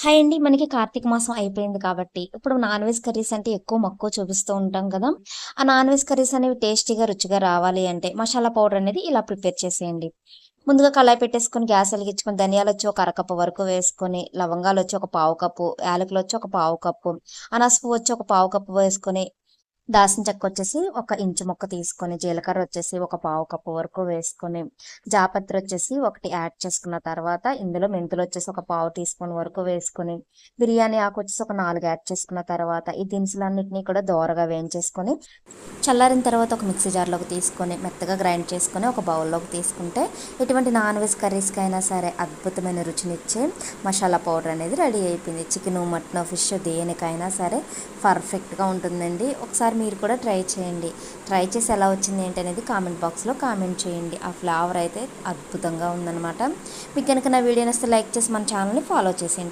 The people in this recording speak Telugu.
హాయ్ అండి. మనకి కార్తీక మాసం అయిపోయింది కాబట్టి ఇప్పుడు నాన్ వెజ్ కర్రీస్ అంటే ఎక్కువ మక్కువ చూపిస్తూ ఉంటాం కదా. ఆ నాన్ వెజ్ కర్రీస్ అనేవి టేస్టీగా రుచిగా రావాలి అంటే మసాలా పౌడర్ అనేది ఇలా ప్రిపేర్ చేసేయండి. ముందుగా కళాయి పెట్టేసుకొని గ్యాస్ వెలిగించుకొని ధనియాలు వచ్చి ఒక అరకప్పు వరకు వేసుకొని లవంగాలు వచ్చి ఒక పావు కప్పు యాలకులు వచ్చి ఒక పావు కప్పు అనసపు వచ్చి ఒక పావు కప్పు వేసుకొని దాసిన చెక్క వచ్చేసి ఒక ఇంచు ముక్క తీసుకొని జీలకర్ర వచ్చేసి ఒక పావు కప్పు వరకు వేసుకొని జాపత్రి వచ్చేసి ఒకటి యాడ్ చేసుకున్న తర్వాత ఇందులో మెంతులు వచ్చేసి ఒక పావు టీ స్పూన్ వరకు వేసుకొని బిర్యానీ ఆకు వచ్చేసి ఒక నాలుగు యాడ్ చేసుకున్న తర్వాత ఈ దినుసులన్నింటినీ కూడా దోరగా వేయించేసుకొని చల్లారిన తర్వాత ఒక మిక్సీ జార్లోకి తీసుకొని మెత్తగా గ్రైండ్ చేసుకొని ఒక బౌల్లోకి తీసుకుంటే ఎటువంటి నాన్ వెజ్ కర్రీస్కి అయినా సరే అద్భుతమైన రుచినిచ్చే మసాలా పౌడర్ అనేది రెడీ అయిపోయింది. చికెన్ మటన్ ఫిష్ దేనికైనా సరే పర్ఫెక్ట్గా ఉంటుందండి. ఒకసారి మీరు కూడా ట్రై చేయండి. ట్రై చేసి ఎలా వచ్చింది ఏంటి అనేది కామెంట్ బాక్స్లో కామెంట్ చేయండి. ఆ ఫ్లేవర్ అయితే అద్భుతంగా ఉందన్నమాట. మీకు కనుక నా వీడియో నస్తే లైక్ చేసి మన ఛానల్ని ఫాలో చేసేయండి.